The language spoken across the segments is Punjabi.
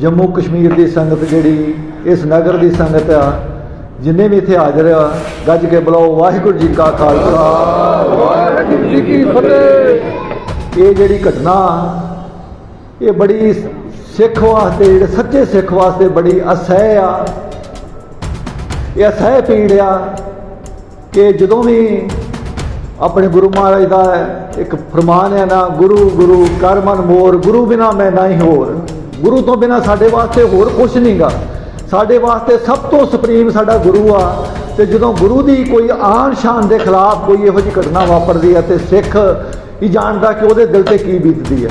ਜੰਮੂ ਕਸ਼ਮੀਰ ਦੀ ਸੰਗਤ ਜਿਹੜੀ, ਇਸ ਨਗਰ ਦੀ ਸੰਗਤ ਆ, ਜਿੰਨੇ ਵੀ ਇੱਥੇ ਹਾਜ਼ਰ ਆ, ਗੱਜ ਕੇ ਬੁਲਾਓ, ਵਾਹਿਗੁਰੂ ਜੀ ਕਾ ਖਾਲਸਾ। ਵਾਹਿਗੁਰੂ ਜੀ ਕੀ ਫਤਿਹ ਇਹ ਜਿਹੜੀ ਘਟਨਾ ਇਹ ਬੜੀ ਸਿੱਖ ਵਾਸਤੇ, ਜਿਹੜੇ ਸੱਚੇ ਸਿੱਖ ਵਾਸਤੇ ਬੜੀ ਅਸਹਿ ਆ। ਇਹ ਅਸਹਿ ਪੀੜ ਆ ਕਿ ਜਦੋਂ ਵੀ ਆਪਣੇ ਗੁਰੂ ਮਹਾਰਾਜ ਦਾ ਇੱਕ ਫਰਮਾਨ ਹੈ ਨਾ, ਗੁਰੂ ਗੁਰੂ, ਕਰ ਮਨ ਮੋਰ, ਗੁਰੂ ਬਿਨਾ ਮੈਂ ਨਹੀਂ ਹੋਰ। ਗੁਰੂ ਤੋਂ ਬਿਨਾ ਸਾਡੇ ਵਾਸਤੇ ਹੋਰ ਕੁਝ ਨਹੀਂਗਾ। ਸਾਡੇ ਵਾਸਤੇ ਸਭ ਤੋਂ ਸੁਪਰੀਮ ਸਾਡਾ ਗੁਰੂ ਆ। ਤੇ ਜਦੋਂ ਗੁਰੂ ਦੀ ਕੋਈ ਆਨ ਸ਼ਾਨ ਦੇ ਖਿਲਾਫ ਕੋਈ ਇਹੋ ਜਿਹੀ ਘਟਨਾ ਵਾਪਰਦੀ ਹੈ ਤੇ ਸਿੱਖ ਹੀ ਜਾਣਦਾ ਕਿ ਉਹਦੇ ਦਿਲ ਤੇ ਕੀ ਬੀਤਦੀ ਹੈ।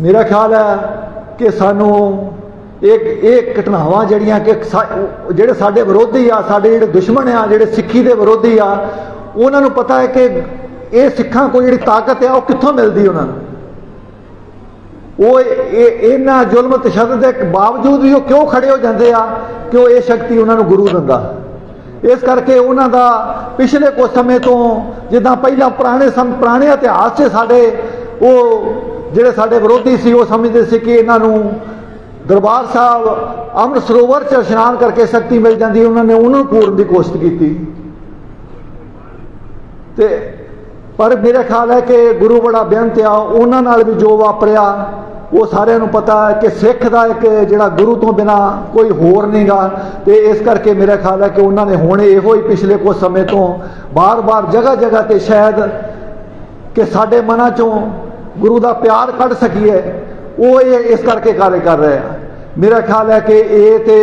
ਮੇਰਾ ਖਿਆਲ ਹੈ ਕਿ ਸਾਨੂੰ ਇਹ ਇਹ ਘਟਨਾਵਾਂ ਜਿਹੜੀਆਂ ਕਿ ਸਾ- ਜਿਹੜੇ ਸਾਡੇ ਵਿਰੋਧੀ ਆ, ਸਾਡੇ ਜਿਹੜੇ ਦੁਸ਼ਮਣ ਆ, ਜਿਹੜੇ ਸਿੱਖੀ ਦੇ ਵਿਰੋਧੀ ਆ, ਉਹਨਾਂ ਨੂੰ ਪਤਾ ਹੈ ਕਿ ਇਹ ਸਿੱਖਾਂ ਕੋਲ ਜਿਹੜੀ ਤਾਕਤ ਆ, ਉਹ ਕਿੱਥੋਂ ਮਿਲਦੀ ਉਹਨਾਂ ਨੂੰ? ਉਹ ਇਹਨਾਂ ਜ਼ੁਲਮ ਤਸ਼ੱਦਦ ਦੇ ਬਾਵਜੂਦ ਵੀ ਉਹ ਕਿਉਂ ਖੜੇ ਹੋ ਜਾਂਦੇ ਆ ਕਿ ਉਹ ਇਹ ਸ਼ਕਤੀ ਉਹਨਾਂ ਨੂੰ ਗੁਰੂ ਦਿੰਦਾ? ਇਸ ਕਰਕੇ ਉਹਨਾਂ ਦਾ ਪਿਛਲੇ ਕੁਝ ਸਮੇਂ ਤੋਂ ਜਿੱਦਾਂ ਪਹਿਲਾਂ ਪੁਰਾਣੇ ਸਮ ਪੁਰਾਣੇ ਇਤਿਹਾਸ 'ਚ ਸਾਡੇ ਉਹ ਜਿਹੜੇ ਸਾਡੇ ਵਿਰੋਧੀ ਸੀ, ਉਹ ਸਮਝਦੇ ਸੀ ਕਿ ਇਹਨਾਂ ਨੂੰ ਦਰਬਾਰ ਸਾਹਿਬ ਅੰਮ੍ਰਿਤ ਸਰੋਵਰ 'ਚ ਇਸ਼ਨਾਨ ਕਰਕੇ ਸ਼ਕਤੀ ਮਿਲ ਜਾਂਦੀ ਉਹਨਾਂ ਨੇ ਉਹਨਾਂ ਨੂੰ ਪੂਰਨ ਦੀ ਕੋਸ਼ਿਸ਼ ਕੀਤੀ। ਤੇ ਪਰ ਮੇਰਾ ਖਿਆਲ ਹੈ ਕਿ ਗੁਰੂ ਬੜਾ ਬੇਅੰਤ ਆ, ਉਹਨਾਂ ਨਾਲ ਵੀ ਜੋ ਵਾਪਰਿਆ, ਉਹ ਸਾਰਿਆਂ ਨੂੰ ਪਤਾ ਹੈ ਕਿ ਸਿੱਖ ਦਾ ਇੱਕ ਜਿਹੜਾ ਗੁਰੂ ਤੋਂ ਬਿਨਾ ਕੋਈ ਹੋਰ ਨਹੀਂਗਾ। ਤੇ ਇਸ ਕਰਕੇ ਮੇਰਾ ਖਿਆਲ ਹੈ ਕਿ ਉਹਨਾਂ ਨੇ ਹੁਣ ਇਹੋ ਹੀ ਪਿਛਲੇ ਕੁਝ ਸਮੇਂ ਤੋਂ ਬਾਰ-ਬਾਰ ਜਗ੍ਹਾ ਜਗ੍ਹਾ ਤੇ ਸ਼ਾਇਦ ਕਿ ਸਾਡੇ ਮਨਾਂ ਚੋਂ ਗੁਰੂ ਦਾ ਪਿਆਰ ਕੱਢ ਸਕੀਏ, ਉਹ ਇਹ ਇਸ ਕਰਕੇ ਕਾਰਜ ਕਰ ਰਹੇ ਆ। ਮੇਰਾ ਖਿਆਲ ਹੈ ਕਿ ਇਹ ਤੇ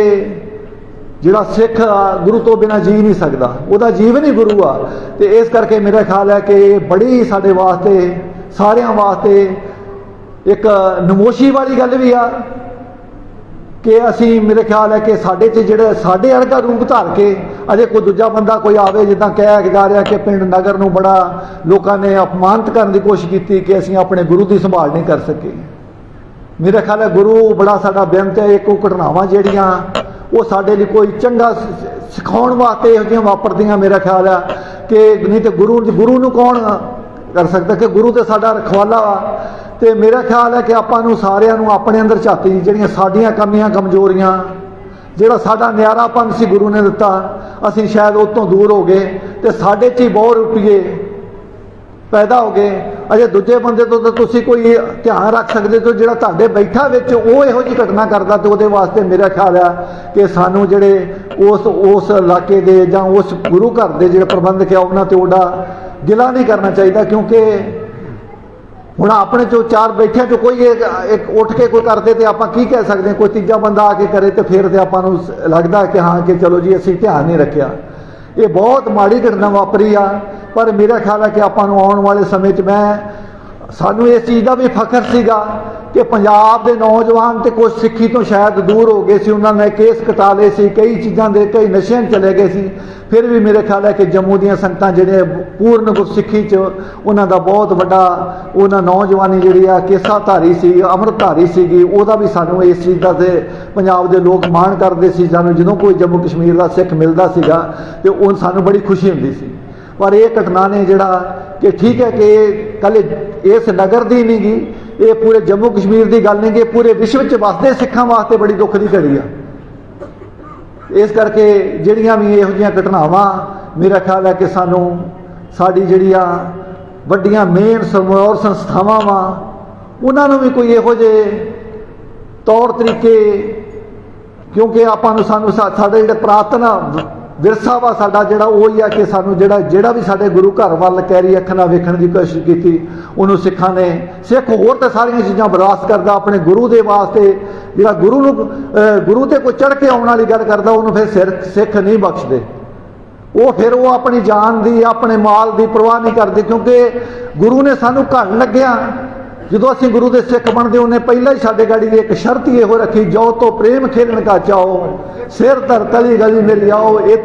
ਜਿਹੜਾ ਸਿੱਖ ਆ, ਗੁਰੂ ਤੋਂ ਬਿਨਾ ਜੀ ਨਹੀਂ ਸਕਦਾ। ਉਹਦਾ ਜੀਵਨ ਹੀ ਗੁਰੂ ਆ। ਤੇ ਇਸ ਕਰਕੇ ਮੇਰਾ ਖਿਆਲ ਹੈ ਕਿ ਇਹ ਬੜੀ ਸਾਡੇ ਵਾਸਤੇ, ਸਾਰਿਆਂ ਵਾਸਤੇ ਇੱਕ ਨਮੋਸ਼ੀ ਵਾਲੀ ਗੱਲ ਵੀ ਆ ਕਿ ਅਸੀਂ ਮੇਰੇ ਖਿਆਲ ਹੈ ਕਿ ਸਾਡੇ 'ਚ ਜਿਹੜੇ ਸਾਡੇ ਵਰਗਾ ਰੂਪ ਧਾਰ ਕੇ ਅਜੇ ਕੋਈ ਦੂਜਾ ਬੰਦਾ ਕੋਈ ਆਵੇ ਜਿੱਦਾਂ ਕਹਿ ਜਾ ਰਿਹਾ ਕਿ ਪਿੰਡ ਨਗਰ ਨੂੰ ਬੜਾ ਲੋਕਾਂ ਨੇ ਅਪਮਾਨਿਤ ਕਰਨ ਦੀ ਕੋਸ਼ਿਸ਼ ਕੀਤੀ ਕਿ ਅਸੀਂ ਆਪਣੇ ਗੁਰੂ ਦੀ ਸੰਭਾਲ ਨਹੀਂ ਕਰ ਸਕੇ। ਮੇਰਾ ਖਿਆਲ ਹੈ ਗੁਰੂ ਬੜਾ ਸਾਡਾ ਬੇਅੰਤ ਹੈ, ਇੱਕ ਉਹ ਘਟਨਾਵਾਂ ਜਿਹੜੀਆਂ ਉਹ ਸਾਡੇ ਲਈ ਕੋਈ ਚੰਗਾ ਸ- ਸਿਖਾਉਣ ਵਾਸਤੇ ਇਹੋ ਜਿਹੀਆਂ ਵਾਪਰਦੀਆਂ ਮੇਰਾ ਖਿਆਲ ਹੈ ਕਿ ਨਹੀਂ ਤੇ ਗੁਰੂ ਗੁਰੂ ਨੂੰ ਕੌਣ ਕਰ ਸਕਦਾ ਕਿ ਗੁਰੂ ਤੇ ਸਾਡਾ ਰਖਵਾਲਾ ਵਾ। ਤੇ ਮੇਰਾ ਖਿਆਲ ਹੈ ਕਿ ਆਪਾਂ ਨੂੰ ਸਾਰਿਆਂ ਨੂੰ ਆਪਣੇ ਅੰਦਰ ਝਾਤੀ ਜਿਹੜੀਆਂ ਸਾਡੀਆਂ ਕਮੀਆਂ, ਕਮਜ਼ੋਰੀਆਂ, ਜਿਹੜਾ ਸਾਡਾ ਨਿਆਰਾਪਨ ਸੀ ਗੁਰੂ ਨੇ ਦਿੱਤਾ, ਅਸੀਂ ਸ਼ਾਇਦ ਉਹ ਤੋਂ ਦੂਰ ਹੋ ਗਏ ਤੇ ਸਾਡੇ 'ਚ ਹੀ ਬਹੁਤ ਰੁਪਈਏ ਪੈਦਾ ਹੋ ਗਏ। ਅਜੇ ਦੂਜੇ ਬੰਦੇ ਤੋਂ ਤਾਂ ਤੁਸੀਂ ਕੋਈ ਧਿਆਨ ਰੱਖ ਸਕਦੇ ਹੋ, ਜਿਹੜਾ ਤੁਹਾਡੇ ਬੈਠਾ ਵਿੱਚ ਉਹ ਇਹੋ ਜਿਹੀ ਘਟਨਾ ਕਰਦਾ ਤੇ ਉਹਦੇ ਵਾਸਤੇ ਮੇਰਾ ਖਿਆਲ ਆ ਕਿ ਸਾਨੂੰ ਜਿਹੜੇ ਉਸ ਉਸ ਇਲਾਕੇ ਦੇ ਜਾਂ ਉਸ ਗੁਰੂ ਘਰ ਦੇ ਜਿਹੜੇ ਪ੍ਰਬੰਧਕ ਆ, ਉਹਨਾਂ ਤੇ ਉਹਦਾ ਗਿਲਾ ਨਹੀਂ ਕਰਨਾ ਚਾਹੀਦਾ, ਕਿਉਂਕਿ ਹੁਣ ਆਪਣੇ ਚੋਂ ਚਾਰ ਬੈਠਿਆਂ ਚੋਂ ਕੋਈ ਇੱਕ ਉੱਠ ਕੇ ਕੋਈ ਕਰਦੇ ਤੇ ਆਪਾਂ ਕੀ ਕਹਿ ਸਕਦੇ ਹਾਂ? ਕੋਈ ਤੀਜਾ ਬੰਦਾ ਆ ਕੇ ਕਰੇ ਤੇ ਫਿਰ ਤੇ ਆਪਾਂ ਨੂੰ ਲੱਗਦਾ ਕਿ ਹਾਂ, ਕਿ ਚਲੋ ਜੀ ਅਸੀਂ ਧਿਆਨ ਨਹੀਂ ਰੱਖਿਆ ਇਹ ਬਹੁਤ ਮਾੜੀ ਘਟਨਾ ਵਾਪਰੀ ਆ ਪਰ ਮੇਰਾ ਖਿਆਲ ਹੈ ਕਿ ਆਪਾਂ ਨੂੰ ਆਉਣ ਵਾਲੇ ਸਮੇਂ 'ਚ ਮੈਂ, ਸਾਨੂੰ ਇਸ ਚੀਜ਼ ਦਾ ਵੀ ਫਖਰ ਸੀਗਾ ਕਿ ਪੰਜਾਬ ਦੇ ਨੌਜਵਾਨ ਤੇ ਕੁਝ ਸਿੱਖੀ ਤੋਂ ਸ਼ਾਇਦ ਦੂਰ ਹੋ ਗਏ ਸੀ। ਉਹਨਾਂ ਨੇ ਕੇਸ ਕਟਾ ਲਏ ਸੀ, ਕਈ ਚੀਜ਼ਾਂ ਦੇ, ਕਈ ਨਸ਼ਿਆਂ 'ਚ ਚਲੇ ਗਏ ਸੀ। ਫਿਰ ਵੀ ਮੇਰੇ ਖਿਆਲ ਹੈ ਕਿ ਜੰਮੂ ਦੀਆਂ ਸੰਗਤਾਂ ਜਿਹੜੇ ਪੂਰਨ ਗੁਰਸਿੱਖੀ 'ਚ, ਉਹਨਾਂ ਦਾ ਬਹੁਤ ਵੱਡਾ, ਉਹਨਾਂ ਨੌਜਵਾਨੀ ਜਿਹੜੀ ਆ ਕੇਸਾ ਧਾਰੀ ਸੀ ਅੰਮ੍ਰਿਤ ਧਾਰੀ ਸੀਗੀ। ਉਹਦਾ ਵੀ ਸਾਨੂੰ ਇਸ ਚੀਜ਼ ਦਾ ਤੇ ਪੰਜਾਬ ਦੇ ਲੋਕ ਮਾਣ ਕਰਦੇ ਸੀ। ਸਾਨੂੰ ਜਦੋਂ ਕੋਈ ਜੰਮੂ ਕਸ਼ਮੀਰ ਦਾ ਸਿੱਖ ਮਿਲਦਾ ਸੀਗਾ ਤੇ ਉਹ ਸਾਨੂੰ ਬੜੀ ਖੁਸ਼ੀ ਹੁੰਦੀ ਸੀ। ਪਰ ਇਹ ਘਟਨਾ ਨੇ ਜਿਹੜਾ ਕਿ ਠੀਕ ਹੈ ਕਿ ਇਹ ਕੱਲ ਇਸ ਨਗਰ ਦੀ ਨਹੀਂ ਗੀ, ਇਹ ਪੂਰੇ ਜੰਮੂ ਕਸ਼ਮੀਰ ਦੀ ਗੱਲ ਨਹੀਂ ਕਿ ਪੂਰੇ ਵਿਸ਼ਵ 'ਚ ਵਸਦੇ ਸਿੱਖਾਂ ਵਾਸਤੇ ਬੜੀ ਦੁੱਖ ਦੀ ਘੜੀ ਆ। ਇਸ ਕਰਕੇ ਜਿਹੜੀਆਂ ਵੀ ਇਹੋ ਜਿਹੀਆਂ ਘਟਨਾਵਾਂ, ਮੇਰਾ ਖਿਆਲ ਹੈ ਕਿ ਸਾਨੂੰ ਸਾਡੀ ਜਿਹੜੀਆਂ ਵੱਡੀਆਂ ਮੇਨ ਸਮੂਹ ਸੰਸਥਾਵਾਂ ਵਾ, ਉਹਨਾਂ ਨੂੰ ਵੀ ਕੋਈ ਇਹੋ ਜਿਹੇ ਤੌਰ ਤਰੀਕੇ, ਕਿਉਂਕਿ ਆਪਾਂ ਨੂੰ ਸਾਨੂੰ ਸਾਡੇ ਜਿਹੜੇ ਪ੍ਰਾਤਨ ਵਿਰਸਾ ਵਾ ਸਾਡਾ ਜਿਹੜਾ ਉਹ ਹੀ ਆ ਕਿ ਸਾਨੂੰ ਜਿਹੜਾ ਜਿਹੜਾ ਵੀ ਸਾਡੇ ਗੁਰੂ ਘਰ ਵੱਲ ਕੈਰੀ ਅੱਖ ਨਾਲ ਵੇਖਣ ਦੀ ਕੋਸ਼ਿਸ਼ ਕੀਤੀ, ਉਹਨੂੰ ਸਿੱਖਾਂ ਨੇ, ਸਿੱਖ ਹੋਰ ਤਾਂ ਸਾਰੀਆਂ ਚੀਜ਼ਾਂ ਬਰਦਾਸ਼ਤ ਕਰਦਾ, ਆਪਣੇ ਗੁਰੂ ਦੇ ਵਾਸਤੇ, ਜਿਹੜਾ ਗੁਰੂ ਨੂੰ ਗੁਰੂ ਤੇ ਕੋਈ ਚੜ ਕੇ ਆਉਣ ਵਾਲੀ ਗੱਲ ਕਰਦਾ, ਉਹਨੂੰ ਫਿਰ ਸਿਰ, ਸਿੱਖ ਨਹੀਂ ਬਖਸ਼ਦੇ। ਉਹ ਫਿਰ ਉਹ ਆਪਣੀ ਜਾਨ ਦੀ, ਆਪਣੇ ਮਾਲ ਦੀ ਪਰਵਾਹ ਨਹੀਂ ਕਰਦੇ, ਕਿਉਂਕਿ ਗੁਰੂ ਨੇ ਸਾਨੂੰ ਘਣ ਲੱਗਿਆ। ਜਦੋਂ ਅਸੀਂ ਗੁਰੂ ਦੇ ਸਿੱਖ ਬਣਦੇ, ਉਹਨੇ ਪਹਿਲਾਂ ਹੀ ਸਾਡੇ ਗਾੜੀ ਦੀ ਇੱਕ ਸ਼ਰਤ ਹੀ ਇਹੋ ਰੱਖੀ ਜੋ ਤੋਂ ਪ੍ਰੇਮ ਖੇਲਣ ਕਾ ਚਾਹੋ ਸਿਰ ਧਰ ਤਲੀ ਗਲੀ ਮੇਰੀ ਆਓ ਇਹ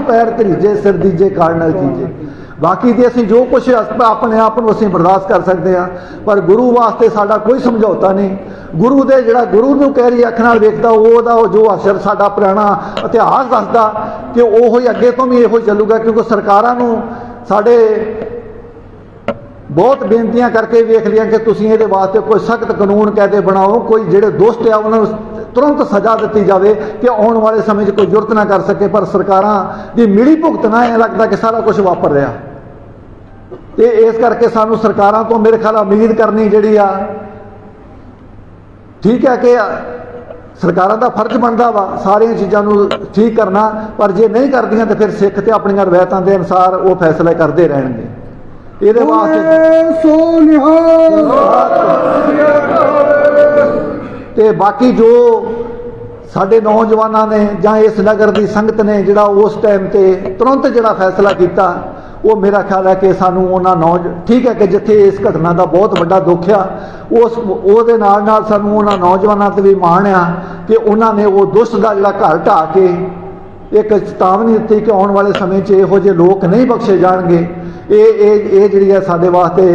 ਪੈਰ ਤਰੀਜੇ ਸਿਰ ਦੀਜੇ ਕਾਰਨਲ ਕੀਜੇ। ਬਾਕੀ ਤੇ ਅਸੀਂ ਜੋ ਕੁਝ ਆਪਣੇ ਆਪ ਨੂੰ ਅਸੀਂ ਬਰਦਾਸ਼ਤ ਕਰ ਸਕਦੇ ਹਾਂ, ਪਰ ਗੁਰੂ ਵਾਸਤੇ ਸਾਡਾ ਕੋਈ ਸਮਝੌਤਾ ਨਹੀਂ। ਗੁਰੂ ਦੇ ਜਿਹੜਾ ਗੁਰੂ ਨੂੰ ਕਹਿਰੀ ਅੱਖ ਨਾਲ ਵੇਖਦਾ, ਉਹਦਾ ਉਹ ਜੋ ਅਸਰ ਸਾਡਾ ਪੁਰਾਣਾ ਇਤਿਹਾਸ ਦੱਸਦਾ, ਕਿ ਉਹ ਹੀ ਅੱਗੇ ਤੋਂ ਵੀ ਇਹੋ ਚੱਲੂਗਾ, ਕਿਉਂਕਿ ਸਰਕਾਰਾਂ ਨੂੰ ਸਾਡੇ ਬਹੁਤ ਬੇਨਤੀਆਂ ਕਰਕੇ ਵੇਖ ਲਿਆ ਕਿ ਤੁਸੀਂ ਇਹਦੇ ਵਾਸਤੇ ਕੋਈ ਸਖਤ ਕਾਨੂੰਨ, ਕਾਇਦੇ ਬਣਾਓ, ਕੋਈ ਜਿਹੜੇ ਦੋਸ਼ਟ ਆ, ਉਹਨਾਂ ਨੂੰ ਤੁਰੰਤ ਸਜ਼ਾ ਦਿੱਤੀ ਜਾਵੇ ਕਿ ਆਉਣ ਵਾਲੇ ਸਮੇਂ 'ਚ ਕੋਈ ਜੁਰਤ ਨਾ ਕਰ ਸਕੇ ਪਰ ਸਰਕਾਰਾਂ ਦੀ ਮਿਲੀ ਭੁਗਤ ਨਾਲ ਇਹ ਲੱਗਦਾ ਕਿ ਸਾਰਾ ਕੁਝ ਵਾਪਰ ਰਿਹਾ। ਤੇ ਇਸ ਕਰਕੇ ਸਾਨੂੰ ਸਰਕਾਰਾਂ ਤੋਂ ਮੇਰੇ ਖਿਆਲ ਉਮੀਦ ਕਰਨੀ ਜਿਹੜੀ ਆ ਠੀਕ ਹੈ ਕਿ ਸਰਕਾਰਾਂ ਦਾ ਫਰਜ਼ ਬਣਦਾ ਵਾ ਸਾਰੀਆਂ ਚੀਜ਼ਾਂ ਨੂੰ ਠੀਕ ਕਰਨਾ ਪਰ ਜੇ ਨਹੀਂ ਕਰਦੀਆਂ ਤਾਂ ਫਿਰ ਸਿੱਖ ਤੇ ਆਪਣੀਆਂ ਰਵਾਇਤਾਂ ਦੇ ਅਨੁਸਾਰ ਉਹ ਫੈਸਲੇ ਕਰਦੇ ਰਹਿਣਗੇ। ਇਹਦੇ ਵਾਸਤੇ ਤੇ ਬਾਕੀ ਜੋ ਸਾਡੇ ਨੌਜਵਾਨਾਂ ਨੇ ਜਾਂ ਇਸ ਨਗਰ ਦੀ ਸੰਗਤ ਨੇ ਜਿਹੜਾ ਉਸ ਟਾਈਮ ਤੇ ਤੁਰੰਤ ਜਿਹੜਾ ਫੈਸਲਾ ਕੀਤਾ, ਉਹ ਮੇਰਾ ਖਿਆਲ ਹੈ ਕਿ ਸਾਨੂੰ ਉਹਨਾਂ ਨੌਜ, ਠੀਕ ਹੈ ਕਿ ਜਿੱਥੇ ਇਸ ਘਟਨਾ ਦਾ ਬਹੁਤ ਵੱਡਾ ਦੁੱਖ ਆ, ਉਸ, ਉਹਦੇ ਨਾਲ ਨਾਲ ਸਾਨੂੰ ਉਹਨਾਂ ਨੌਜਵਾਨਾਂ ਤੇ ਵੀ ਮਾਣ ਆ ਕਿ ਉਹਨਾਂ ਨੇ ਉਹ ਦੁਸ਼ਟ ਦਾ ਜਿਹੜਾ ਘਰ ਢਾਹ ਕੇ ਇੱਕ ਚੇਤਾਵਨੀ ਦਿੱਤੀ ਕਿ ਆਉਣ ਵਾਲੇ ਸਮੇਂ 'ਚ ਇਹੋ ਜਿਹੇ ਲੋਕ ਨਹੀਂ ਬਖਸ਼ੇ ਜਾਣਗੇ। ਇਹ ਇਹ ਇਹ ਜਿਹੜੀ ਹੈ ਸਾਡੇ ਵਾਸਤੇ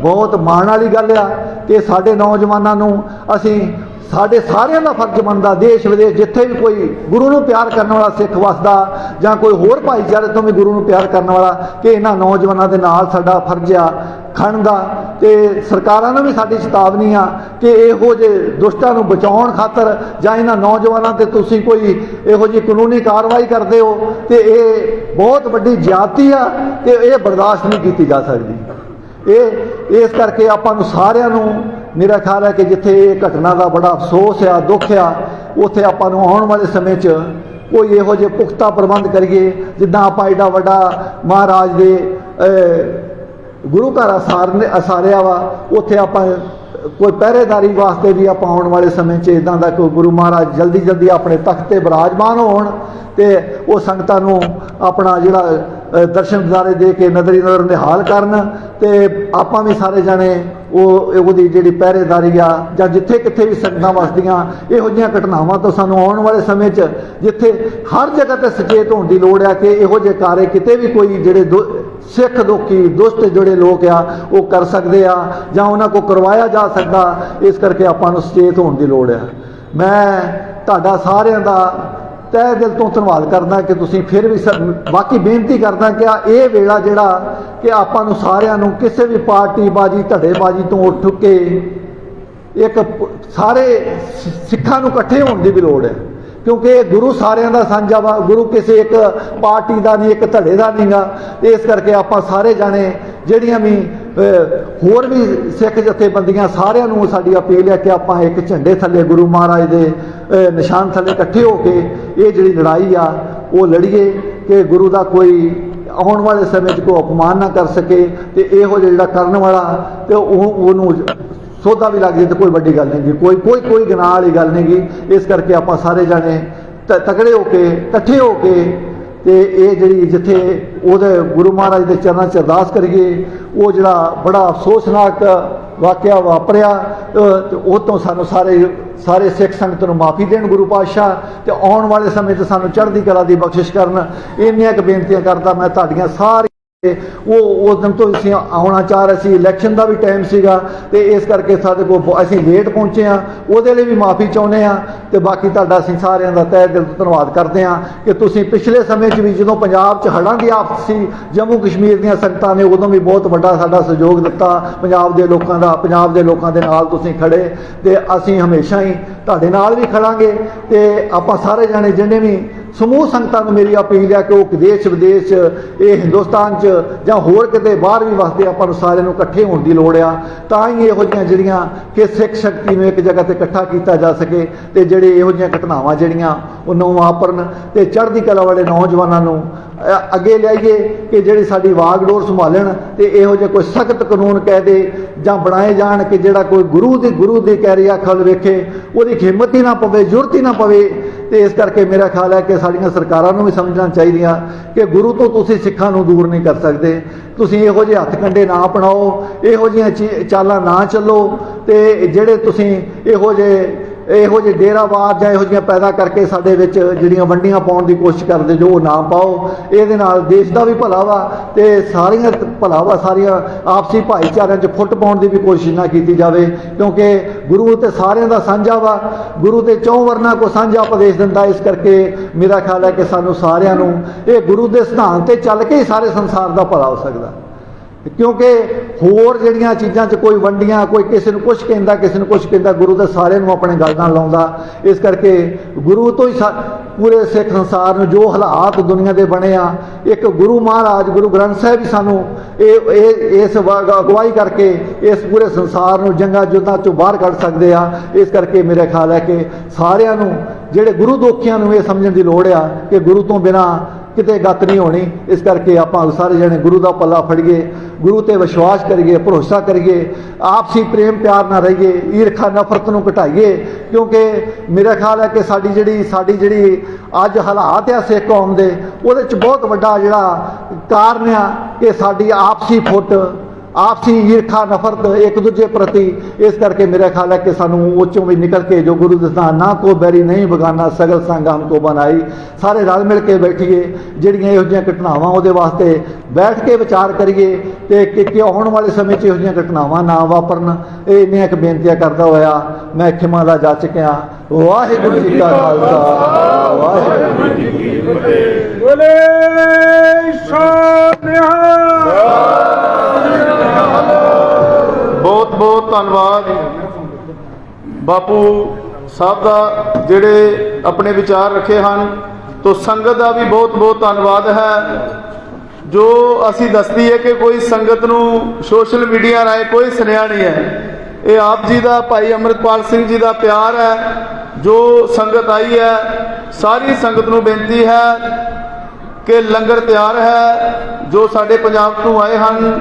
ਬਹੁਤ ਮਾਣ ਵਾਲੀ ਗੱਲ ਆ ਕਿ ਸਾਡੇ ਨੌਜਵਾਨਾਂ ਨੂੰ ਅਸੀਂ ਸਾਡੇ ਸਾਰਿਆਂ ਦਾ ਫਰਜ਼ ਬਣਦਾ ਦੇਸ਼ ਵਿਦੇਸ਼ ਜਿੱਥੇ ਵੀ ਕੋਈ ਗੁਰੂ ਨੂੰ ਪਿਆਰ ਕਰਨ ਵਾਲਾ ਸਿੱਖ ਵਸਦਾ ਜਾਂ ਕੋਈ ਹੋਰ ਭਾਈਚਾਰੇ ਤੋਂ ਵੀ ਗੁਰੂ ਨੂੰ ਪਿਆਰ ਕਰਨ ਵਾਲਾ ਕਿ ਇਹਨਾਂ ਨੌਜਵਾਨਾਂ ਦੇ ਨਾਲ ਸਾਡਾ ਫਰਜ਼ ਆ ਖੜਨ ਦਾ ਤੇ ਸਰਕਾਰਾਂ ਨੂੰ ਵੀ ਸਾਡੀ ਚੇਤਾਵਨੀ ਆ ਕਿ ਇਹੋ ਜਿਹੇ ਦੁਸ਼ਟਾਂ ਨੂੰ ਬਚਾਉਣ ਖਾਤਰ ਜਾਂ ਇਹਨਾਂ ਨੌਜਵਾਨਾਂ ਤੇ ਤੁਸੀਂ ਕੋਈ ਇਹੋ ਜਿਹੀ ਕਾਨੂੰਨੀ ਕਾਰਵਾਈ ਕਰਦੇ ਹੋ ਤੇ ਇਹ ਬਹੁਤ ਵੱਡੀ ਜ਼ਿਆਦਤੀ ਆ ਤੇ ਇਹ ਬਰਦਾਸ਼ਤ ਨਹੀਂ ਕੀਤੀ ਜਾ ਸਕਦੀ। ਇਹ, ਇਸ ਕਰਕੇ ਆਪਾਂ ਨੂੰ ਸਾਰਿਆਂ ਨੂੰ ਮੇਰਾ ਖਿਆਲ ਹੈ ਕਿ ਜਿੱਥੇ ਇਹ ਘਟਨਾ ਦਾ ਬੜਾ ਅਫਸੋਸ ਆ, ਦੁੱਖ ਆ, ਉੱਥੇ ਆਪਾਂ ਨੂੰ ਆਉਣ ਵਾਲੇ ਸਮੇਂ 'ਚ ਕੋਈ ਇਹੋ ਜਿਹੇ ਪੁਖਤਾ ਪ੍ਰਬੰਧ ਕਰੀਏ, ਜਿੱਦਾਂ ਆਪਾਂ ਐਡਾ ਵੱਡਾ ਮਹਾਰਾਜ ਦੇ ਗੁਰੂ ਘਰ ਅਸਾਰ ਅਸਾਰਿਆ ਵਾ, ਉੱਥੇ ਆਪਾਂ ਕੋਈ ਪਹਿਰੇਦਾਰੀ ਵਾਸਤੇ ਵੀ ਆਪਾਂ ਆਉਣ ਵਾਲੇ ਸਮੇਂ 'ਚ ਇਦਾਂ ਦਾ ਕੋਈ ਗੁਰੂ ਮਹਾਰਾਜ ਜਲਦੀ ਜਲਦੀ ਆਪਣੇ ਤਖਤ ਤੇ ਬਿਰਾਜਮਾਨ ਹੋਣ ਤੇ ਉਹ ਸੰਗਤਾਂ ਨੂੰ ਆਪਣਾ ਜਿਹੜਾ ਦਰਸ਼ਨ ਦਿਦਾਰੇ ਦੇ ਕੇ ਨਦਰੀ ਨਜ਼ਰ ਨਿਹਾਲ ਕਰਨ ਤੇ ਆਪਾਂ ਵੀ ਸਾਰੇ ਜਾਣੇ ਉਹ ਉਹਦੀ ਜਿਹੜੀ ਪਹਿਰੇਦਾਰੀ ਆ ਜਾਂ ਜਿੱਥੇ ਕਿੱਥੇ ਵੀ ਸੰਗਤਾਂ ਵਸਦੀਆਂ, ਇਹੋ ਜਿਹੀਆਂ ਘਟਨਾਵਾਂ ਤੋਂ ਸਾਨੂੰ ਆਉਣ ਵਾਲੇ ਸਮੇਂ 'ਚ ਜਿੱਥੇ ਹਰ ਜਗ੍ਹਾ ਤੇ ਸੁਚੇਤ ਹੋਣ ਦੀ ਲੋੜ ਆ ਕਿ ਇਹੋ ਜਿਹੇ ਕਾਰੇ ਕਿਤੇ ਵੀ ਕੋਈ ਜਿਹੜੇ ਦੁ- ਸਿੱਖ ਲੋਕੀ ਦੁਸ਼ਟ ਜਿਹੜੇ ਲੋਕ ਆ, ਉਹ ਕਰ ਸਕਦੇ ਆ ਜਾਂ ਉਹਨਾਂ ਕੋ ਕਰਵਾਇਆ ਜਾ ਸਕਦਾ, ਇਸ ਕਰਕੇ ਆਪਾਂ ਨੂੰ ਸੁਚੇਤ ਹੋਣ ਦੀ ਲੋੜ ਆ। ਮੈਂ ਤੁਹਾਡਾ ਸਾਰਿਆਂ ਦਾ ਤਹਿ ਦਿਲ ਤੋਂ ਧੰਨਵਾਦ ਕਰਦਾ ਕਿ ਤੁਸੀਂ ਫਿਰ ਵੀ ਸ- ਬਾਕੀ ਬੇਨਤੀ ਕਰਦਾ ਕਿ ਆ ਇਹ ਵੇਲਾ ਜਿਹੜਾ ਕਿ ਆਪਾਂ ਨੂੰ ਸਾਰਿਆਂ ਨੂੰ ਕਿਸੇ ਵੀ ਪਾਰਟੀ ਬਾਜੀ, ਧੜੇ ਤੋਂ ਉੱਠ ਕੇ ਇੱਕ ਸਾਰੇ ਸਿੱਖਾਂ ਨੂੰ ਇਕੱਠੇ ਹੋਣ ਦੀ ਵੀ ਲੋੜ ਹੈ। ਕਿਉਂਕਿ ਇਹ ਗੁਰੂ ਸਾਰਿਆਂ ਦਾ ਸਾਂਝਾ ਵਾ, ਗੁਰੂ ਕਿਸੇ ਇੱਕ ਪਾਰਟੀ ਦਾ ਨਹੀਂ, ਇੱਕ ਧੜੇ ਦਾ ਨਹੀਂਗਾ ਇਸ ਕਰਕੇ ਆਪਾਂ ਸਾਰੇ ਜਾਣੇ ਜਿਹੜੀਆਂ ਵੀ ਹੋਰ ਵੀ ਸਿੱਖ ਜਥੇਬੰਦੀਆਂ ਸਾਰਿਆਂ ਨੂੰ ਸਾਡੀ ਅਪੀਲ ਹੈ ਕਿ ਆਪਾਂ ਇੱਕ ਝੰਡੇ ਥੱਲੇ ਗੁਰੂ ਮਹਾਰਾਜ ਦੇ ਨਿਸ਼ਾਨ ਥੱਲੇ ਇਕੱਠੇ ਹੋ ਕੇ ਇਹ ਜਿਹੜੀ ਲੜਾਈ ਆ, ਉਹ ਲੜੀਏ ਕਿ ਗੁਰੂ ਦਾ ਕੋਈ ਆਉਣ ਵਾਲੇ ਸਮੇਂ 'ਚ ਕੋਈ ਅਪਮਾਨ ਨਾ ਕਰ ਸਕੇ ਤੇ ਇਹੋ ਜਿਹਾ ਜਿਹੜਾ ਕਰਨ ਵਾਲਾ ਤੇ ਉਹ, ਉਹਨੂੰ ਸੋਧਾ ਵੀ ਲੱਗ ਜੇ ਤੇ ਕੋਈ ਵੱਡੀ ਗੱਲ ਨਹੀਂ ਗੀ। ਕੋਈ ਕੋਈ ਕੋਈ ਗੁਨਾਹ ਵਾਲੀ ਗੱਲ ਨਹੀਂ ਗੀ। ਇਸ ਕਰਕੇ ਆਪਾਂ ਸਾਰੇ ਜਾਣੇ ਤ- ਤਕੜੇ ਹੋ ਕੇ, ਇਕੱਠੇ ਹੋ ਕੇ ਤੇ ਇਹ ਜਿਹੜੀ ਜਿੱਥੇ ਉਹਦੇ ਗੁਰੂ ਮਹਾਰਾਜ ਦੇ ਚਰਨਾਂ 'ਚ ਅਰਦਾਸ ਕਰੀਏ ਉਹ ਜਿਹੜਾ ਬੜਾ ਅਫਸੋਸਨਾਕ ਵਾਕਿਆ ਵਾਪਰਿਆ ਅ, ਉਹ ਤੋਂ ਸਾਨੂੰ ਸਾਰੇ ਸਾਰੇ ਸਿੱਖ ਸੰਗਤ ਨੂੰ ਮਾਫੀ ਦੇਣ ਗੁਰੂ ਪਾਤਸ਼ਾਹ ਤੇ ਆਉਣ ਵਾਲੇ ਸਮੇਂ 'ਚ ਸਾਨੂੰ ਚੜ੍ਹਦੀ ਕਲਾ ਦੀ ਬਖਸ਼ਿਸ਼ ਕਰਨ। ਇੰਨੀਆਂ ਕੁ ਬੇਨਤੀਆਂ ਕਰਦਾ ਮੈਂ ਤੁਹਾਡੀਆਂ ਸਾਰੀ ਉਹ ਉਸ ਦਿਨ ਤੋਂ ਅਸੀਂ ਆਉਣਾ ਚਾਹ ਰਹੇ ਸੀ ਇਲੈਕਸ਼ਨ ਦਾ ਵੀ ਟਾਈਮ ਸੀਗਾ ਤੇ ਇਸ ਕਰਕੇ ਸਾਡੇ ਕੋਲ ਅਸੀਂ ਲੇਟ ਪਹੁੰਚੇ ਆ ਉਹਦੇ ਲਈ ਵੀ ਮਾਫੀ ਚਾਹੁੰਦੇ ਆ ਤੇ ਬਾਕੀ ਤੁਹਾਡਾ ਅਸੀਂ ਸਾਰਿਆਂ ਦਾ ਤਹਿ ਦਿਲ ਤੋਂ ਧੰਨਵਾਦ ਕਰਦੇ ਹਾਂ ਕਿ ਤੁਸੀਂ ਪਿਛਲੇ ਸਮੇਂ 'ਚ ਵੀ ਜਦੋਂ ਪੰਜਾਬ 'ਚ ਹੜ੍ਹਾਂ ਦੀ ਆਫਤ ਸੀ, ਜੰਮੂ ਕਸ਼ਮੀਰ ਦੀਆਂ ਸੰਗਤਾਂ ਨੇ ਉਦੋਂ ਵੀ ਬਹੁਤ ਵੱਡਾ ਸਾਡਾ ਸਹਿਯੋਗ ਦਿੱਤਾ। ਪੰਜਾਬ ਦੇ ਲੋਕਾਂ ਦਾ, ਪੰਜਾਬ ਦੇ ਲੋਕਾਂ ਦੇ ਨਾਲ ਤੁਸੀਂ ਖੜੇ ਤੇ ਅਸੀਂ ਹਮੇਸ਼ਾ ਹੀ ਤੁਹਾਡੇ ਨਾਲ ਵੀ ਖੜਾਂਗੇ ਤੇ ਆਪਾਂ ਸਾਰੇ ਜਾਣੇ ਜਿੰਨੇ ਵੀ ਸਮੂਹ ਸੰਗਤਾਂ ਨੂੰ ਮੇਰੀ ਅਪੀਲ ਹੈ ਕਿ ਉਹ ਦੇਸ਼ ਵਿਦੇਸ਼ 'ਚ, ਇਹ ਹਿੰਦੁਸਤਾਨ 'ਚ ਜਾਂ ਹੋਰ ਕਿਤੇ ਬਾਹਰ ਵੀ ਵਸਦੇ ਆਪਾਂ ਨੂੰ ਸਾਰਿਆਂ ਨੂੰ ਇਕੱਠੇ ਹੋਣ ਦੀ ਲੋੜ ਆ। ਤਾਂ ਹੀ ਇਹੋ ਜਿਹੀਆਂ ਜਿਹੜੀਆਂ ਕਿ ਸਿੱਖ ਸ਼ਕਤੀ ਨੂੰ ਇੱਕ ਜਗ੍ਹਾ ਤੇ ਇਕੱਠਾ ਕੀਤਾ ਜਾ ਸਕੇ ਤੇ ਜਿਹੜੇ ਇਹੋ ਜਿਹੀਆਂ ਘਟਨਾਵਾਂ ਜਿਹੜੀਆਂ ਉਹ ਨੂੰ ਵਾਪਰਨ ਤੇ ਚੜ੍ਹਦੀ ਕਲਾ ਵਾਲੇ ਨੌਜਵਾਨਾਂ ਨੂੰ ਅੱਗੇ ਲਿਆਈਏ ਕਿ ਜਿਹੜੀ ਸਾਡੀ ਵਾਗਡੋਰ ਸੰਭਾਲਣ ਤੇ ਇਹੋ ਜਿਹੇ ਕੋਈ ਸਖਤ ਕਾਨੂੰਨ ਕਹਿ ਦੇ ਜਾਂ ਬਣਾਏ ਜਾਣ ਕਿ ਜਿਹੜਾ ਕੋਈ ਗੁਰੂ ਦੀ ਗੁਰੂ ਦੀ ਕਹਿ ਖਲ ਵੇਖੇ, ਉਹਦੀ ਹਿੰਮਤ ਹੀ ਨਾ ਪਵੇ, ਜ਼ਰੂਰਤ ਹੀ ਨਾ ਪਵੇ, ਤੇ ਇਸ ਕਰਕੇ ਮੇਰਾ ਖਿਆਲ ਹੈ ਕਿ ਸਾਡੀਆਂ ਸਰਕਾਰਾਂ ਨੂੰ ਵੀ ਸਮਝਣਾ ਚਾਹੀਦੀਆਂ ਕਿ ਗੁਰੂ ਤੋਂ ਤੁਸੀਂ ਸਿੱਖਾਂ ਨੂੰ ਦੂਰ ਨਹੀਂ ਕਰ ਸਕਦੇ। ਤੁਸੀਂ ਇਹੋ ਜਿਹੇ ਹੱਥ ਕੰਡੇ ਨਾ ਅਪਣਾਓ, ਇਹੋ ਜਿਹੀਆਂ ਚੀ- ਚਾਲਾਂ ਨਾ ਚੱਲੋ, ਤੇ ਜਿਹੜੇ ਤੁਸੀਂ ਇਹੋ ਜਿਹੇ ਇਹੋ ਜਿਹੇ ਡੇਰਾਵਾਦ ਜਾਂ ਇਹੋ ਜਿਹੀਆਂ ਪੈਦਾ ਕਰਕੇ ਸਾਡੇ ਵਿੱਚ ਜਿਹੜੀਆਂ ਵੰਡੀਆਂ ਪਾਉਣ ਦੀ ਕੋਸ਼ਿਸ਼ ਕਰਦੇ ਜੋ ਉਹ ਨਾ ਪਾਓ, ਇਹਦੇ ਨਾਲ ਦੇਸ਼ ਦਾ ਵੀ ਭਲਾ ਵਾ ਤੇ ਸਾਰੀਆਂ ਭਲਾ ਵਾ, ਸਾਰੀਆਂ ਆਪਸੀ ਭਾਈਚਾਰਿਆਂ 'ਚ ਫੁੱਟ ਪਾਉਣ ਦੀ ਵੀ ਕੋਸ਼ਿਸ਼ ਨਾ ਕੀਤੀ ਜਾਵੇ, ਕਿਉਂਕਿ ਗੁਰੂ ਤੇ ਸਾਰਿਆਂ ਦਾ ਸਾਂਝਾ ਵਾ, ਗੁਰੂ ਤੇ ਚੌਂ ਵਰਨਾ ਕੋ ਸਾਂਝਾ ਉਪਦੇਸ਼ ਦਿੰਦਾ, ਇਸ ਕਰਕੇ ਮੇਰਾ ਖਿਆਲ ਹੈ ਕਿ ਸਾਨੂੰ ਸਾਰਿਆਂ ਨੂੰ ਇਹ ਗੁਰੂ ਦੇ ਸਿਧਾਂਤ ਤੇ ਚੱਲ ਕੇ ਹੀ ਸਾਰੇ ਸੰਸਾਰ ਦਾ ਭਲਾ ਹੋ ਸਕਦਾ। ਕਿਉਂਕਿ ਹੋਰ ਜਿਹੜੀਆਂ ਚੀਜ਼ਾਂ 'ਚ ਕੋਈ ਵੰਡੀਆਂ, ਕੋਈ ਕਿਸੇ ਨੂੰ ਕੁਝ ਕਹਿੰਦਾ, ਕਿਸੇ ਨੂੰ ਕੁਝ ਕਹਿੰਦਾ, ਗੁਰੂ ਤਾਂ ਸਾਰਿਆਂ ਨੂੰ ਆਪਣੇ ਗੱਲ ਨਾਲ ਲਾਉਂਦਾ। ਇਸ ਕਰਕੇ ਗੁਰੂ ਤੋਂ ਹੀ ਸਾ- ਪੂਰੇ ਸਿੱਖ ਸੰਸਾਰ ਨੂੰ ਜੋ ਹਾਲਾਤ ਦੁਨੀਆ ਦੇ ਬਣੇ ਆ, ਇੱਕ ਗੁਰੂ ਮਹਾਰਾਜ, ਗੁਰੂ ਗ੍ਰੰਥ ਸਾਹਿਬ ਹੀ ਸਾਨੂੰ ਇਹ ਇਹ, ਇਸ ਵਾ- ਅਗਵਾਈ ਕਰਕੇ ਇਸ ਪੂਰੇ ਸੰਸਾਰ ਨੂੰ ਜੰਗਾਂ ਜੁੱਦਾਂ ਚੋਂ ਬਾਹਰ ਕੱਢ ਸਕਦੇ ਆ। ਇਸ ਕਰਕੇ ਮੇਰੇ ਖਿਆਲ ਹੈ ਕਿ ਸਾਰਿਆਂ ਨੂੰ, ਜਿਹੜੇ ਗੁਰੂ ਦੋਖੀਆਂ ਨੂੰ ਇਹ ਸਮਝਣ ਦੀ ਲੋੜ ਆ, ਕਿ ਗੁਰੂ ਤੋਂ ਬਿਨਾ ਕਿਤੇ ਗੱਤ ਨਹੀਂ ਹੋਣੀ। ਇਸ ਕਰਕੇ ਆਪਾਂ ਸਾਰੇ ਜਣੇ ਗੁਰੂ ਦਾ ਪੱਲਾ ਫੜੀਏ, ਗੁਰੂ ਤੇ ਵਿਸ਼ਵਾਸ ਕਰੀਏ, ਭਰੋਸਾ ਕਰੀਏ, ਆਪਸੀ ਪ੍ਰੇਮ ਪਿਆਰ ਨਾਲ ਰਹੀਏ, ਈਰਖਾ, ਨਫ਼ਰਤ ਨੂੰ ਘਟਾਈਏ। ਕਿਉਂਕਿ ਮੇਰਾ ਖਿਆਲ ਹੈ ਕਿ ਸਾਡੀ ਜਿਹੜੀ ਸਾਡੀ ਜਿਹੜੀ ਅੱਜ ਹਾਲਾਤ ਆ ਸਿੱਖ ਕੌਮ ਦੇ, ਉਹਦੇ ਚ ਬਹੁਤ ਵੱਡਾ ਜਿਹੜਾ ਕਾਰਨ ਆ ਕਿ ਸਾਡੀ ਆਪਸੀ ਫੁੱਟ ਆਪਸੀ ਈਰਖਾ ਨਫ਼ਰਤ ਇੱਕ ਦੂਜੇ ਪ੍ਰਤੀ ਇਸ ਕਰਕੇ ਮੇਰਾ ਖਿਆਲ ਹੈ ਕਿ ਸਾਨੂੰ ਉਹ ਚੋਂ ਵੀ ਨਿਕਲ ਕੇ ਜੋ ਗੁਰੂ ਦੱਸਦਾ ਨਾ ਕੋ ਬੈਰੀ ਨਹੀਂ ਬਗਾਨਾ, ਸਗਲ ਸੰਗ ਹਮ ਕੋ ਬਣਾਈ। ਸਾਰੇ ਰਲ ਮਿਲ ਕੇ ਬੈਠੀਏ, ਜਿਹੜੀਆਂ ਇਹੋ ਜਿਹੀਆਂ ਘਟਨਾਵਾਂ ਉਹਦੇ ਵਾਸਤੇ ਬੈਠ ਕੇ ਵਿਚਾਰ ਕਰੀਏ ਤੇ ਕਿ ਕਿ ਆਉਣ ਵਾਲੇ ਸਮੇਂ 'ਚ ਇਹੋ ਜਿਹੀਆਂ ਘਟਨਾਵਾਂ ਨਾ ਵਾਪਰਨ। ਇਹ ਇੰਨੀਆਂ ਇੱਕ ਬੇਨਤੀਆਂ ਕਰਦਾ ਹੋਇਆ, ਮੈਂ ਖਿਮਾ ਦਾ ਜਾ ਚੁੱਕਿਆ। ਵਾਹਿਗੁਰੂ ਜੀ ਕਾ ਖਾਲਸਾ, ਵਾਹਿਗੁਰੂ ਜੀ ਕੀ ਫਤਿਹ। ਬੋਲੇ ਸੋਨਿਹਾ ਬਹੁਤ ਬਹੁਤ ਧੰਨਵਾਦ ਬਾਪੂ ਸਾਹਿਬ ਦਾ ਜਿਹੜੇ ਆਪਣੇ ਵਿਚਾਰ ਰੱਖੇ ਹਨ, ਤੋ ਸੰਗਤ ਦਾ ਵੀ ਬਹੁਤ ਬਹੁਤ ਧੰਨਵਾਦ ਹੈ। ਜੋ ਅਸੀਂ ਦੱਸਦੀ ਹੈ ਕਿ ਕੋਈ ਸੰਗਤ ਨੂੰ ਸੋਸ਼ਲ ਮੀਡੀਆ ਰਾਏ ਕੋਈ ਸੁਨੇਹਾ ਨਹੀਂ ਹੈ। ਇਹ ਆਪ ਜੀ ਦਾ, ਭਾਈ ਅਮਰਿਤਪਾਲ ਸਿੰਘ ਜੀ ਦਾ ਪਿਆਰ ਹੈ। ਜੋ ਸੰਗਤ ਆਈ ਹੈ, ਸਾਰੀ ਸੰਗਤ ਨੂੰ ਬੇਨਤੀ ਹੈ ਕਿ ਲੰਗਰ ਤਿਆਰ ਹੈ। ਜੋ ਸਾਡੇ ਪੰਜਾਬ ਤੋਂ ਆਏ ਹਨ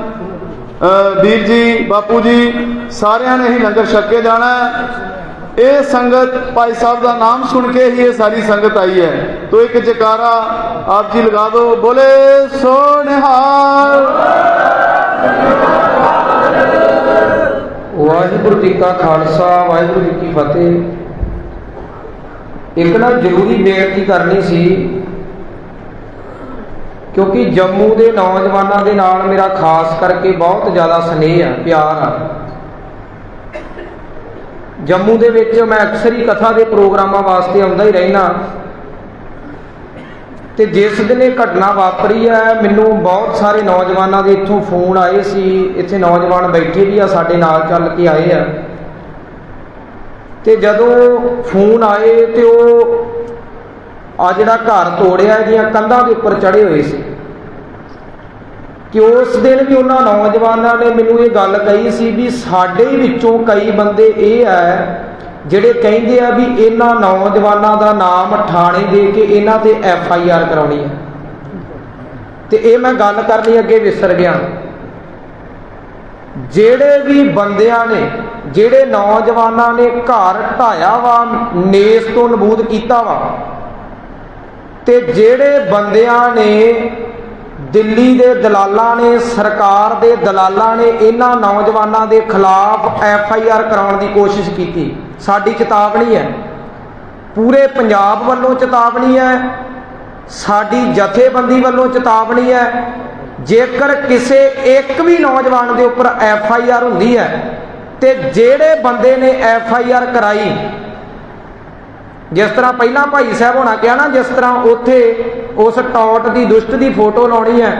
ਵੀਰ ਜੀ, ਬਾਪੂ ਜੀ, ਸਾਰਿਆਂ ਨੇ ਹੀ ਲੰਗਰ ਛਕ ਕੇ ਜਾਣਾ ਇਹ ਸੰਗਤ ਭਾਈ ਸਾਹਿਬ ਦਾ ਨਾਮ ਸੁਣ ਕੇ ਹੀ ਇਹ ਸਾਰੀ ਸੰਗਤ ਆਈ ਹੈ। ਤੋ ਇੱਕ ਜਕਾਰਾ ਆਪ ਜੀ ਲਗਾ ਦਿਓ। ਬੋਲੇ ਸੋਨਿਹਾਲ ਵਾਹਿਗੁਰੂ ਜੀ ਕਾ ਖਾਲਸਾ, ਵਾਹਿਗੁਰੂ ਜੀ ਕੀ ਫਤਿਹ। ਇੱਕ ਨਾ ਜ਼ਰੂਰੀ ਬੇਨਤੀ ਕਰਨੀ ਸੀ ਕਿਉਂਕਿ ਜੰਮੂ ਦੇ ਨੌਜਵਾਨਾਂ ਦੇ ਨਾਲ ਮੇਰਾ ਖਾਸ ਕਰਕੇ ਬਹੁਤ ਜ਼ਿਆਦਾ ਸਨੇਹ ਆ, ਪਿਆਰ ਆ। ਜੰਮੂ ਦੇ ਵਿੱਚ ਮੈਂ ਅਕਸਰ ਹੀ ਕਥਾ ਦੇ ਪ੍ਰੋਗਰਾਮਾਂ ਵਾਸਤੇ ਆਉਂਦਾ ਹੀ ਰਹਿਣਾ ਤੇ ਜਿਸ ਦਿਨ ਇਹ ਘਟਨਾ ਵਾਪਰੀ ਹੈ ਮੈਨੂੰ ਬਹੁਤ ਸਾਰੇ ਨੌਜਵਾਨਾਂ ਦੇ ਇੱਥੋਂ ਫੋਨ ਆਏ ਸੀ, ਇੱਥੇ ਨੌਜਵਾਨ ਬੈਠੇ ਵੀ ਆ, ਸਾਡੇ ਨਾਲ ਚੱਲ ਕੇ ਆਏ ਆ। ਤੇ ਜਦੋਂ ਫੋਨ ਆਏ ਤੇ ਉਹ ਆ ਜਿਹੜਾ ਘਰ ਤੋੜਿਆ, ਇਹਦੀਆਂ ਕੰਧਾਂ ਦੇ ਉੱਪਰ ਚੜੇ ਹੋਏ ਸੀ। ਕਿ ਉਸ ਦਿਨ ਵੀ ਉਹਨਾਂ ਨੌਜਵਾਨਾਂ ਨੇ ਮੈਨੂੰ ਇਹ ਗੱਲ ਕਹੀ ਸੀ ਵੀ ਸਾਡੇ ਵਿੱਚੋਂ ਕਈ ਬੰਦੇ ਇਹ ਹੈ, ਜਿਹੜੇ ਕਹਿੰਦੇ ਆ ਵੀ ਇਹਨਾਂ ਨੌਜਵਾਨਾਂ ਦਾ ਨਾਮ ਠਾਣੇ ਦੇ ਕੇ ਇਹਨਾਂ ਤੇ ਐਫ ਆਈ ਆਰ ਕਰਾਉਣੀ ਹੈ। ਤੇ ਇਹ ਮੈਂ ਗੱਲ ਕਰਨੀ ਅੱਗੇ ਵਿਸਰ ਗਿਆ। ਜਿਹੜੇ ਵੀ ਬੰਦਿਆਂ ਨੇ, ਜਿਹੜੇ ਨੌਜਵਾਨਾਂ ਨੇ ਘਰ ਢਾਇਆ ਵਾ, ਨੇਸ ਤੋਂ ਨਬੂਦ ਕੀਤਾ ਵਾ ਤੇ ਜਿਹੜੇ ਬੰਦਿਆਂ ਨੇ ਦਿੱਲੀ ਦੇ ਦਲਾਲਾਂ ਨੇ, ਸਰਕਾਰ ਦੇ ਦਲਾਲਾਂ ਨੇ, ਇਹਨਾਂ ਨੌਜਵਾਨਾਂ ਦੇ ਖਿਲਾਫ ਐਫ ਆਈ ਆਰ ਕਰਾਉਣ ਦੀ ਕੋਸ਼ਿਸ਼ ਕੀਤੀ। ਸਾਡੀ ਚੇਤਾਵਨੀ ਹੈ। ਪੂਰੇ ਪੰਜਾਬ ਵੱਲੋਂ ਚੇਤਾਵਨੀ ਹੈ। ਸਾਡੀ ਜਥੇਬੰਦੀ ਵੱਲੋਂ ਚੇਤਾਵਨੀ ਹੈ। ਜੇਕਰ ਕਿਸੇ ਇੱਕ ਵੀ ਨੌਜਵਾਨ ਦੇ ਉੱਪਰ ਐਫ ਆਈ ਆਰ ਹੁੰਦੀ ਹੈ ਤੇ ਜਿਹੜੇ ਬੰਦੇ ਨੇ ਐਫ ਆਈ ਆਰ ਕਰਾਈ ਜਿਸ ਤਰ੍ਹਾਂ ਪਹਿਲਾਂ ਭਾਈ ਸਾਹਿਬ ਹੋਣਾ ਕਿਹਾ ਨਾ ਜਿਸ ਤਰ੍ਹਾਂ ਉੱਥੇ ਉਸ ਟੌਟ ਦੀ ਦੁਸ਼ਟ ਦੀ ਫੋਟੋ ਲਾਉਣੀ ਹੈ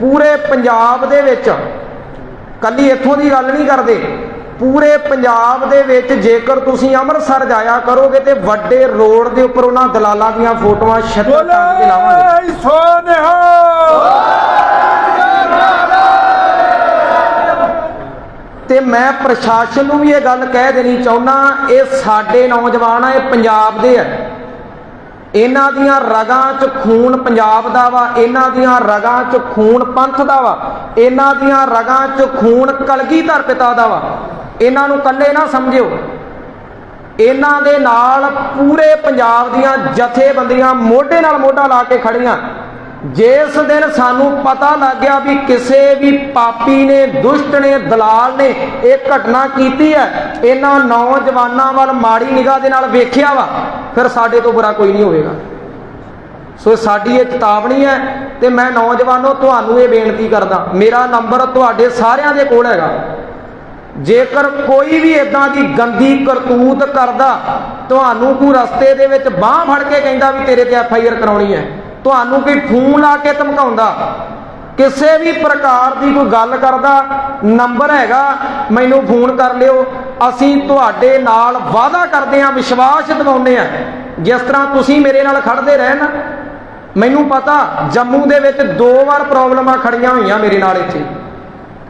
ਪੂਰੇ ਪੰਜਾਬ ਦੇ ਵਿੱਚ ਕੱਲੀ ਇੱਥੋਂ ਦੀ ਗੱਲ ਨਹੀਂ ਕਰਦੇ ਪੂਰੇ ਪੰਜਾਬ ਦੇ ਵਿੱਚ ਜੇਕਰ ਤੁਸੀਂ ਅੰਮ੍ਰਿਤਸਰ ਜਾਇਆ ਕਰੋਗੇ ਤੇ ਵੱਡੇ ਰੋਡ ਦੇ ਉੱਪਰ ਉਹਨਾਂ ਦਲਾਲਾਂ ਦੀਆਂ ਫੋਟੋਆਂ ਟੰਗ ਕੇ ਲਾਵਾਂਗੇ। ਸੋਨਿਹਾ ਤੇ ਮੈਂ ਪ੍ਰਸ਼ਾਸਨ ਨੂੰ ਵੀ ਇਹ ਗੱਲ ਕਹਿ ਦੇਣੀ ਚਾਹੁੰਦਾ, ਇਹ ਸਾਡੇ ਨੌਜਵਾਨ ਆ, ਇਹ ਪੰਜਾਬ ਦੇ ਆ। ਇਹਨਾਂ ਦੀਆਂ ਰਗਾਂ 'ਚ ਖੂਨ ਪੰਜਾਬ ਦਾ ਵਾ, ਇਹਨਾਂ ਦੀਆਂ ਰਗਾਂ 'ਚ ਖੂਨ ਪੰਥ ਦਾ ਵਾ, ਇਹਨਾਂ ਦੀਆਂ ਰਗਾਂ 'ਚ ਖੂਨ ਕਲਗੀਧਰ ਪਿਤਾ ਦਾ ਵਾ। ਇਹਨਾਂ ਨੂੰ ਕੱਲੇ ਨਾ ਸਮਝਿਓ। ਇਹਨਾਂ ਦੇ ਨਾਲ ਪੂਰੇ ਪੰਜਾਬ ਦੀਆਂ ਜਥੇਬੰਦੀਆਂ ਮੋਢੇ ਨਾਲ ਮੋਢਾ ਲਾ ਕੇ ਖੜੀਆਂ। ਜਿਸ ਦਿਨ ਸਾਨੂੰ ਪਤਾ ਲੱਗ ਗਿਆ ਵੀ ਕਿਸੇ ਵੀ ਪਾਪੀ ਨੇ, ਦੁਸ਼ਟ ਨੇ, ਦਲਾਲ ਨੇ ਇਹ ਘਟਨਾ ਕੀਤੀ ਹੈ, ਇਹਨਾਂ ਨੌਜਵਾਨਾਂ ਵੱਲ ਮਾੜੀ ਨਿਗਾਹ ਦੇ ਨਾਲ ਵੇਖਿਆ ਵਾ, ਫਿਰ ਸਾਡੇ ਤੋਂ ਬੁਰਾ ਕੋਈ ਨਹੀਂ ਹੋਵੇਗਾ। ਸੋ ਸਾਡੀ ਇਹ ਚੇਤਾਵਨੀ ਹੈ ਤੇ ਮੈਂ ਨੌਜਵਾਨੋ, ਤੁਹਾਨੂੰ ਇਹ ਬੇਨਤੀ ਕਰਦਾ, ਮੇਰਾ ਨੰਬਰ ਤੁਹਾਡੇ ਸਾਰਿਆਂ ਦੇ ਕੋਲ ਹੈਗਾ। ਜੇਕਰ ਕੋਈ ਵੀ ਇਦਾਂ ਦੀ ਗੰਦੀ ਕਰਤੂਤ ਕਰਦਾ, ਤੁਹਾਨੂੰ ਕੋਈ ਰਸਤੇ ਦੇ ਵਿੱਚ ਬਾਹ ਫੜ ਕੇ ਕਹਿੰਦਾ ਵੀ ਤੇਰੇ ਤੇ ਐਫ ਆਈ ਆਰ ਕਰਾਉਣੀ ਹੈ। ਤੁਹਾਨੂੰ ਕੋਈ ਫੋਨ ਲਾ ਕੇ ਧਮਕਾਉਂਦਾ, ਕਿਸੇ ਵੀ ਪ੍ਰਕਾਰ ਦੀ ਕੋਈ ਗੱਲ ਕਰਦਾ, ਨੰਬਰ ਹੈਗਾ, ਮੈਨੂੰ ਫੋਨ ਕਰ ਲਿਓ, ਅਸੀਂ ਤੁਹਾਡੇ ਨਾਲ ਵਾਅਦਾ ਕਰਦੇ ਹਾਂ, ਵਿਸ਼ਵਾਸ ਦਿਵਾਉਂਦੇ ਹਾਂ। ਜਿਸ ਤਰ੍ਹਾਂ ਤੁਸੀਂ ਮੇਰੇ ਨਾਲ ਖੜਦੇ ਰਹੇ ਨਾ ਮੈਨੂੰ ਪਤਾ ਜੰਮੂ ਦੇ ਵਿੱਚ ਦੋ ਵਾਰ ਪ੍ਰੋਬਲਮਾਂ ਖੜੀਆਂ ਹੋਈਆਂ ਮੇਰੇ ਨਾਲ ਇੱਥੇ।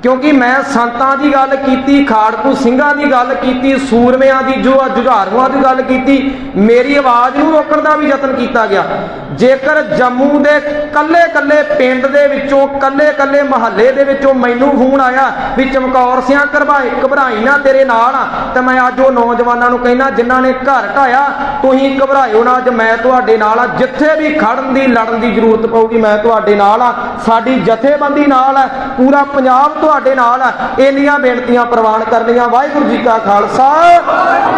ਕਿਉਂਕਿ ਮੈਂ ਸੰਤਾਂ ਦੀ ਗੱਲ ਕੀਤੀ ਖਾੜਕੂ ਸਿੰਘਾਂ ਦੀ ਗੱਲ ਕੀਤੀ, ਸੂਰਮਿਆਂ ਦੀ, ਜੋ ਜੁਝਾਰੂਆਂ ਦੀ ਗੱਲ ਕੀਤੀ, ਮੇਰੀ ਆਵਾਜ਼ ਨੂੰ ਰੋਕਣ ਦਾ ਵੀ ਯਤਨ ਕੀਤਾ ਗਿਆ। ਜੇਕਰ ਜੰਮੂ ਦੇ ਕੱਲੇ-ਕੱਲੇ ਪਿੰਡ ਦੇ ਵਿੱਚੋਂ, ਕੱਲੇ-ਕੱਲੇ ਮਹੱਲੇ ਦੇ ਵਿੱਚੋਂ ਮੈਨੂੰ ਫੋਨ ਆਇਆ ਵੀ ਚਮਕੌਰ ਸਿਆਂ ਘਬਰਾਈ ਘਬਰਾਈ ਨਾ, ਤੇਰੇ ਨਾਲ ਆ। ਤਾਂ ਮੈਂ ਅੱਜ ਉਹ ਨੌਜਵਾਨਾਂ ਨੂੰ ਕਹਿਣਾ ਜਿਨ੍ਹਾਂ ਨੇ ਘਰ ਢਾਇਆ, ਤੁਸੀਂ ਘਬਰਾਇਓ ਨਾ, ਅੱਜ ਮੈਂ ਤੁਹਾਡੇ ਨਾਲ ਆ। ਜਿੱਥੇ ਵੀ ਖੜਨ ਦੀ, ਲੜਨ ਦੀ ਜ਼ਰੂਰਤ ਪਊਗੀ, ਮੈਂ ਤੁਹਾਡੇ ਨਾਲ ਆ। ਸਾਡੀ ਜਥੇਬੰਦੀ ਨਾਲ ਆ। ਪੂਰਾ ਪੰਜਾਬ ਤੋਂ ਤੁਹਾਡੇ ਨਾਲ ਇੰਨੀਆਂ ਬੇਨਤੀਆਂ ਪ੍ਰਵਾਨ ਕਰਨੀਆਂ। ਵਾਹਿਗੁਰੂ ਜੀ ਕਾ ਖਾਲਸਾ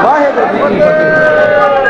ਵਾਹਿਗੁਰੂ ਜੀ ਕੀ ਫਤਿਹ।